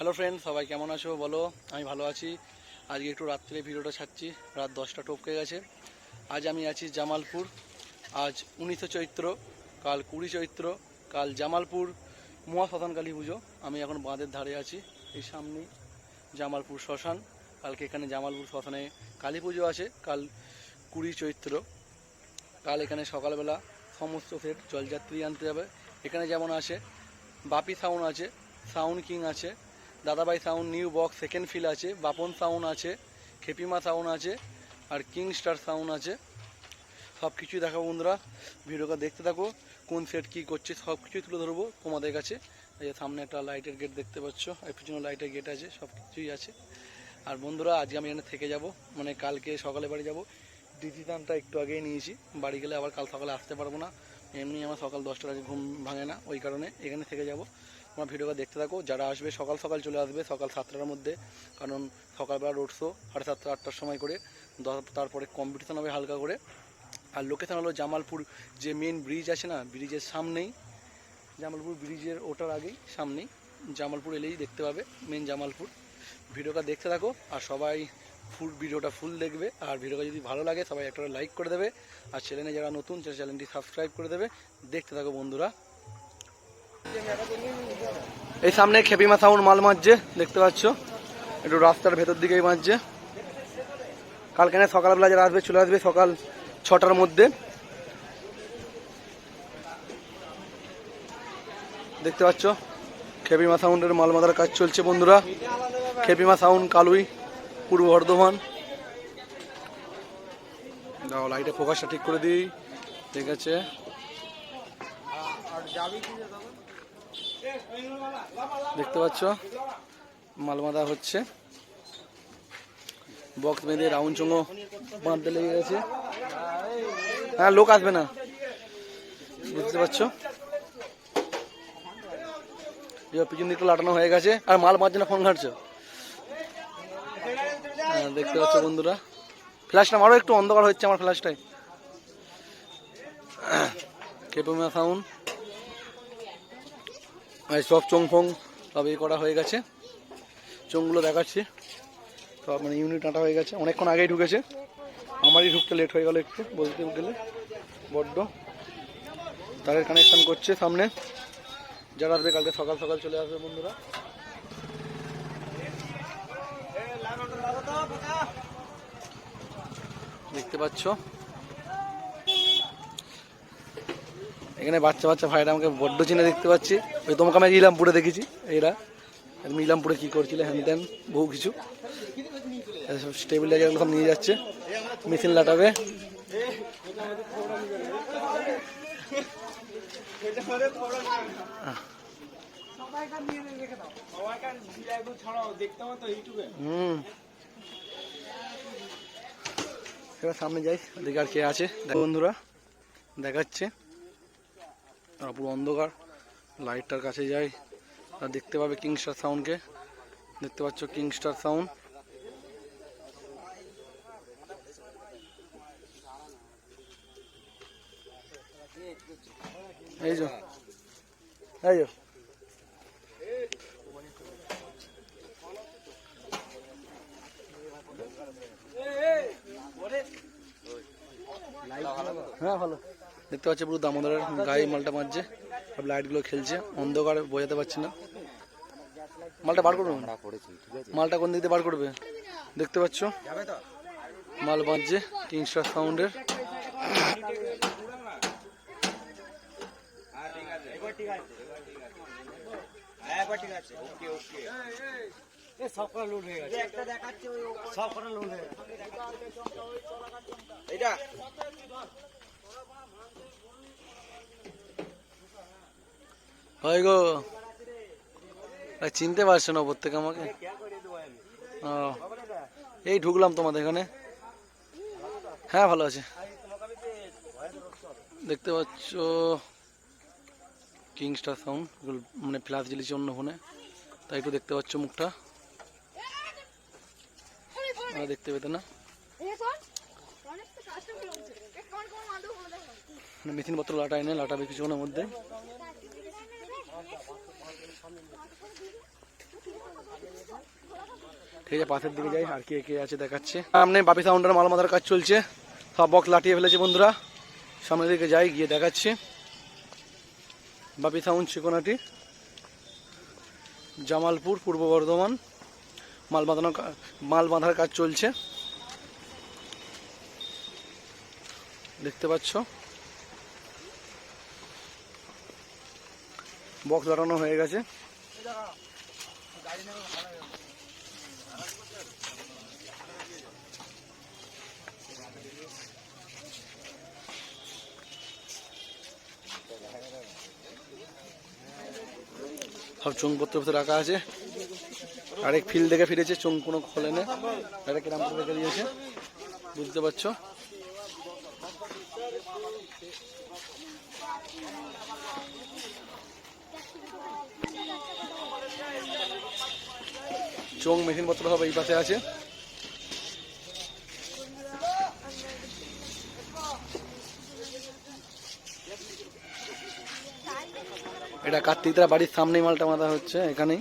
Hello friend সবাই কেমন আছো? বলো, আমি ভালো আছি। আজকে একটু রাত্রে ভিডিওটা ছাড়ছি। রাত দশটা টপকে গেছে। আজ আমি আছি জামালপুর। আজ উনিশে চৈত্র, কাল কুড়ি চৈত্র, কাল জামালপুর মহা শ্মশান কালী পুজো। আমি এখন বাঁধের ধারে আছি, এই সামনেই জামালপুর শ্মশান। কালকে এখানে জামালপুর শ্মশানে কালী পুজো আছে, কাল কুড়ি চৈত্র। কাল এখানে সকালবেলা সমস্ত সেট জলযাত্রী আনতে যাবে। এখানে যেমন আছে, বাপি সাউন্ড আছে সাউন্ড কিং আছে Dadabhai sound new box second fill আছে, বাপন সাউন্ড আছে, খেপিমা সাউন্ড আছে, আর কিং স্টার সাউন্ড আছে। সব কিছুই দেখাবো বন্ধুরা, ভিডিওটা দেখতে থাকো, কোন সেট কী করছে সব কিছুই তুলে ধরবো তোমাদের কাছে। এই যে সামনে একটা লাইটের গেট দেখতে পাচ্ছ আর পিছনে লাইটের গেট আছে সব কিছুই আছে। আর বন্ধুরা, আজকে আমি এখানে থেকে যাব মানে কালকে সকালে বাড়ি যাব। ডিসিশনটা একটু আগেই নিয়েছি, বাড়ি গেলে আবার কাল সকালে আসতে পারব না। এমনি আমার সকাল দশটার আগে ঘুম ভাঙে না, ওই কারণে এখানে থেকে যাব। তোমার ভিডিওটা দেখতে থাকো। যারা আসবে, সকাল সকাল চলে আসবে, সকাল সাতটার মধ্যে। কারণ সকালবেলা রোড শো সাড়ে সাতটা, আটটার সময় করে। তারপরে কম্পিটিশন হবে হালকা করে। আর লোকেশন হলো জামালপুর, যে মেন ব্রিজ আছে না ব্রিজের সামনেই। জামালপুর ব্রিজের ওটার আগেই, সামনেই। জামালপুর এলেই দেখতে পাবে মেন জামালপুর। ভিডিওটা দেখতে থাকো, আর সবাই ফুল ভিডিওটা ফুল দেখবে। আর ভিডিওটা যদি ভালো লাগে, সবাই একটা লাইক করে দেবে। আর চ্যানেলে যারা নতুন চ্যানেলটি সাবস্ক্রাইব করে দেবে। দেখতে থাকো বন্ধুরা। এই সামনে খেপিমা সাউন্ড মাল মারছে দেখতে পাচ্ছ? একটু রাস্তার ভেতর দিকেই মারছে কালকে না সকালবেলা যারা আসবে, চলে আসবে সকাল ছটার মধ্যে। দেখতে পাচ্ছ? খেপিমা সাউন্ডের মাল মাদার কাজ চলছে বন্ধুরা। খেপিমা সাউন্ড কালুই, পূর্ব বর্ধমান। দাও, লাইটে ফোকাসটা ঠিক করে দিই। ঠিক আছে। দেখতে পাচ্ছ? মালমাদা হচ্ছে। বক্স বেঁধে রাউন্ড চঙ্গো বাঁধতে লেগে গেছে। হ্যাঁ লোক আসবে না। বুঝতে পারছ? পিছন দিকটা লাটানো হয়ে গেছে। আর মাল মারছে না ফোন ঘাটছো। হ্যাঁ, দেখতে পাচ্ছ বন্ধুরা। ফ্ল্যাশটা মারো একটু অন্ধকার হচ্ছে আমার ফ্ল্যাশটাই কেপমা সাউন্ড সব চোং ফোং সব এ করা হয়ে গেছে। চোংগুলো দেখাচ্ছি। সব মানে ইউনিট আটা হয়ে গেছে। অনেকক্ষণ আগেই ঢুকেছে। আমারই ঢুকতে লেট হয়ে গেল একটু, বলতে গেলে। বড্ড। তারের কানেকশন করছে সামনে। যারা আসবে কালকে সকাল সকাল চলে আসবে বন্ধুরা। দেখতে পাচ্ছ? এখানে বাচ্চা বাচ্চা ভাইরা আমাকে বড্ড চিনে দেখতে পাচ্ছি। ওই তোমাকে আমি ইলামপুরে দেখেছি, এরা। তুমি ইলামপুরে কি করছিলে হ্যান ত্যান বহু কিছু। স্টেবিলাইজার সব নিয়ে যাচ্ছে। মেশিন লাটাবে। হুম। এবার সামনে যাই দেখি আর কে আছে? বন্ধুরা, দেখাচ্ছে। আর পুরো অন্ধকার। লাইটটার কাছে যাই। আর দেখতে পাবে কিংস্টার সাউন্ডকে দেখতে পাচ্ছ কিংস্টার সাউন্ড এই হ্যাঁ ভালো। দেখতে পাচ্ছি পুরো দামোদরের গায়ে মালটা মারছে। সব লাইটগুলো খেলছে। অন্ধকার, বোঝাতে পারছি না। মালটা বার করবে মালটা কোন দিক বার করবে? দেখতে পাচ্ছ? মাল বাজছে কিংস্টার সাউন্ডের। এটা হয় গো চিনতে পারছ না প্রত্যেকে আমাকে ও এই ঢুকলাম তোমাদের এখানে হ্যাঁ ভালো আছে দেখতে পাচ্ছ কিংস্টার সাউন্ড মানে ফ্ল্যাশ জ্বেলেছে অন্য ফোনে তাই একটু দেখতে পাচ্ছ মুখটা দেখতে পেতে না মানে মেশিনপত্র লাটা এনে লাটাবে কিছুক্ষণের মধ্যে। ঠিক আছে পাশের দিকে যাই, আর কে কে আছে দেখাচ্ছে। সামনে বাপি সাউন্ডের মাল মাথার কাজ চলছে। সব বক্স লাটিয়ে ফেলেছে বন্ধুরা। সামনের দিকে যাই, গিয়ে দেখাচ্ছি। বাপি সাউন্ড চিকোনাটি জামালপুর, পূর্ব বর্ধমান। মাল বাঁধানো মাল বাঁধার কাজ চলছে। দেখতে পাচ্ছ? বক্স লাগানো হয়ে গেছে। সব চুংপত্র ভিতরে রাখা আছে। আরেক ফিল্ড দেখে ফিরেছে চুং কোনো খোলেনি আরেক রাম করে রেখে দিয়েছে? বুঝতে পারছ? চোং পত্র সব এই পাশে আছে। এটা কার্তিকদার বাড়ির সামনেই মালটা মাথা হচ্ছে, এখানেই।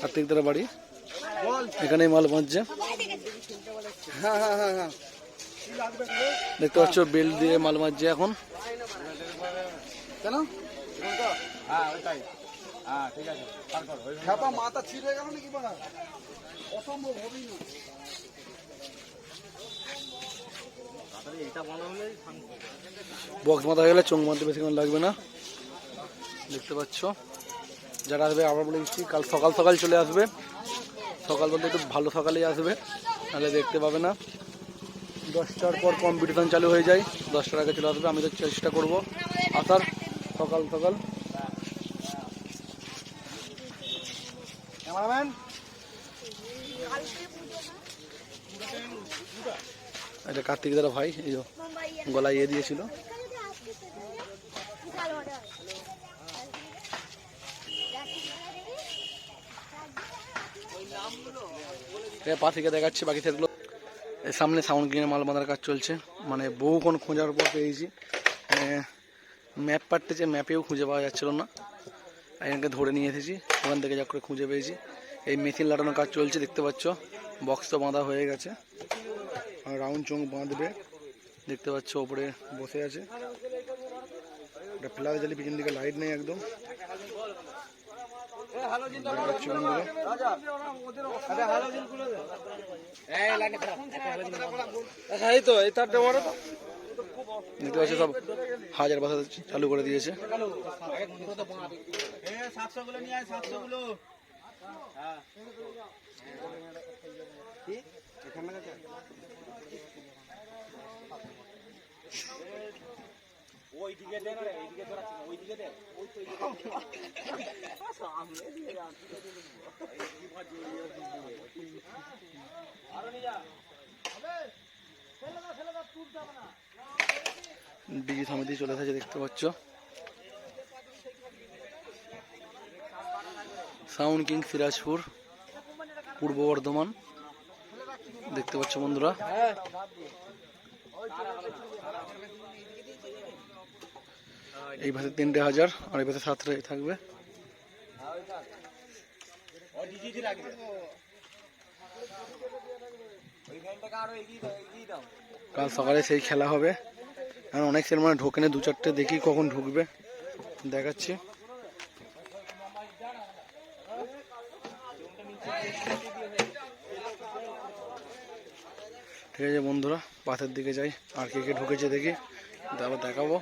কার্তিকদার বাড়ি। এখানেই মাল বাঁধছে। হ্যাঁ হ্যাঁ হ্যাঁ দেখতে পাচ্ছ, বেল দিয়ে মাল মারছে এখন। কেন? হ্যাঁ হ্যাঁ ঠিক আছে। খেপা মাথা ছিঁড়ে গেল নাকি বাড়া অসম্ভব হবেই না। এটা হলে বক্স মাথা গেলে চোখ মারতে বেশিক্ষণ লাগবে না। দেখতে পাচ্ছ? যারা আসবে আবার বলে দিচ্ছি কাল সকাল সকাল চলে আসবে। সকাল বলতে একটু ভালো সকালেই আসবে তাহলে দেখতে পাবে না। দশটার পর কম্পিটিশন চালু হয়ে যায়। দশটার আগে চলে আসবে আমি তো চেষ্টা করব। আসার সকাল সকাল ক্যামেরাম্যান এটা কার্তিক দাদা ভাই, এই যে গলায় ইয়ে দিয়েছিল। পা থেকে দেখাচ্ছি বাকি সেগুলো সামনে সাউন্ড কিনে মাল বাঁধার কাজ চলছে। মানে বহুক্ষণ খোঁজার পর পেয়েছি। ম্যাপ পাঠতেছে ম্যাপেও খুঁজে পাওয়া যাচ্ছিল না। এখানকে ধরে নিয়ে এসেছি ওখান থেকে যা করে খুঁজে পেয়েছি এই মেশিন লাগানোর কাজ চলছে দেখতে পাচ্ছ বক্স তো বাঁধা হয়ে গেছে রাউন্ড চোখ বাঁধবে দেখতে পাচ্ছ ওপরে বসে আছে এটা ফ্ল্যাশ জ্বালি পিছন দিকে লাইট নেই একদম এই তো এই বড় তো দেখতে পাচ্ছ সব হাজার বাসা চালু করে দিয়েছে। সাতশো গুলো নিয়ে আয় সাতশো গুলো ডিজি সমিতি চলে এসেছে, দেখতে পাচ্ছ। সাউন্ড কিং সিরাজপুর, পূর্ব বর্ধমান। দেখতে পাচ্ছ বন্ধুরা। এই পাশে তিনটে হাজার, আর এই পাশে সাতটাই থাকবে। কাল সকালে সেই খেলা হবে। এখন অনেক সেল মানে ঢোকে না দু চারটে দেখি কখন ঢুকবে। দেখাচ্ছি। ঠিক আছে বন্ধুরা পাশের দিকে যাই। আর কে কে ঢুকেছে দেখি, তারপর দেখাবো।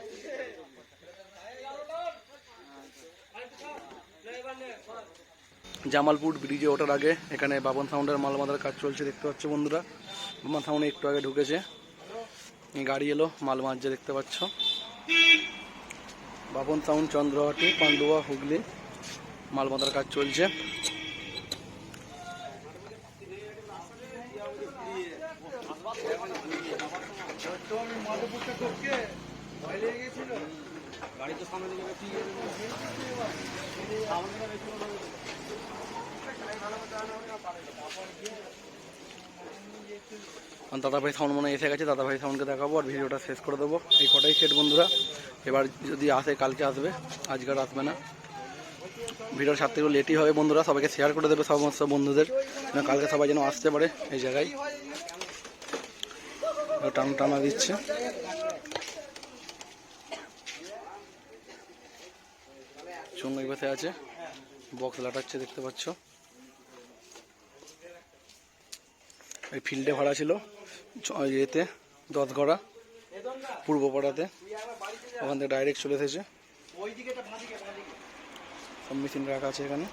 জামালপুর ব্রিজে ওঠার আগে এখানে বাবন সাউন্ডের মাল মাদার কাজ চলছে, দেখতে পাচ্ছ বন্ধুরা। বাবন সাউন্ড একটু আগে ঢুকেছে। গাড়ি এলো, মাল মাঝে দেখতে পাচ্ছ। বাপন সাউন্ড, চন্দ্রহাটি, পান্ডুয়া, হুগলি মাল মাদার কাজ চলছে। গাড়ি তো সামনে দাদাভাই সাউন্ড মনে এসে গেছে, দাদাভাই সাউন্ডকে দেখাবো আর ভিডিওটা শেষ করে দেবো। এই কটাই সেট বন্ধুরা। এবার যদি আসে, কালকে আসবে, আজকে আর আসবে না। ভিডিওর ছাড়তে একটু লেটই হবে বন্ধুরা, সবাইকে শেয়ার করে দেবে সমস্ত বন্ধুদের। কালকে সবাই যেন আসতে পারে এই জায়গায়। টান টানা দিচ্ছে। চুঙ্গাই আছে। বক্স লাটাচ্ছে, দেখতে পাচ্ছ? এই ফিল্ডে ভাড়া ছিল ইয়েতে দশগড়া পূর্ব পাড়াতে। ওখান থেকে ডাইরেক্ট চলে এসেছে। সব মেশিন রাখা আছে এখানে।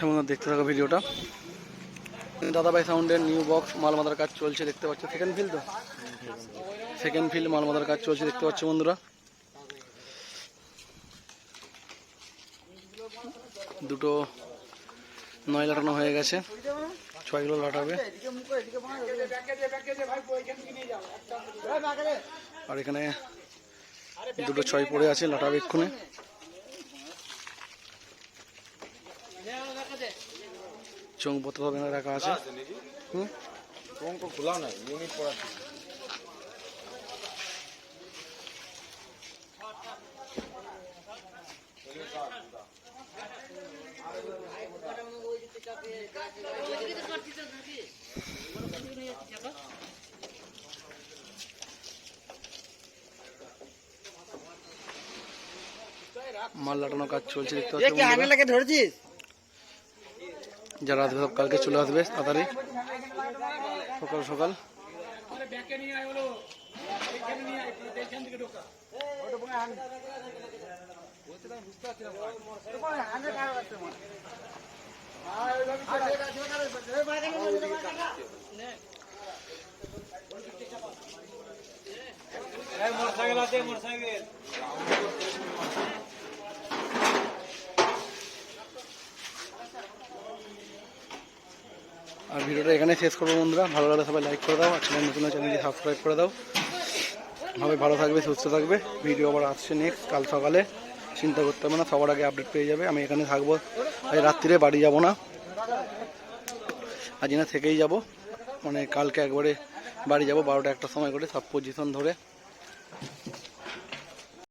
এবং দেখতে থাকো ভিডিওটা দাদাভাই সাউন্ডের নিউ বক্স মালমাদার কাজ চলছে, দেখতে পাচ্ছ। সেকেন্ড ফিল তো? সেকেন্ড ফিল মালমাদার কাজ চলছে, দেখতে পাচ্ছ বন্ধুরা। দুটো নয় লাটানো হয়ে গেছে। ছয়গুলো লাটাবে। আর এখানে দুটো ছয় পড়ে আছে, লাটাবে এক্ষুনি। বোতল এখানে রাখা আছে। খোলা নাই, ইউনিট পড়া মাল লাটানোর কাজ চলছে দেখতে পাচ্ছ। ধরেছিস? যারা আসবে সব কালকে চলে আসবে তাড়াতাড়ি। সকাল সকাল। আর ভিডিওটা এখানে শেষ করব বন্ধুরা। ভালো লাগলে সবাই লাইক করে দাও, আর চ্যানেল নতুন চ্যানেলটি সাবস্ক্রাইব করে দাও। সবাই ভালো থাকবে, সুস্থ থাকবে। ভিডিও আবার আসছে নেক্সট কাল সকালে। চিন্তা করতে হবে না, সবার আগে আপডেট পেয়ে যাবে। আমি এখানে থাকব। আজ রাত্রিরে বাড়ি যাব না। আজ না থেকেই যাব। মানে কালকে একবারে বাড়ি যাব, বারোটা একটা সময় করে সব পজিশন ধরে।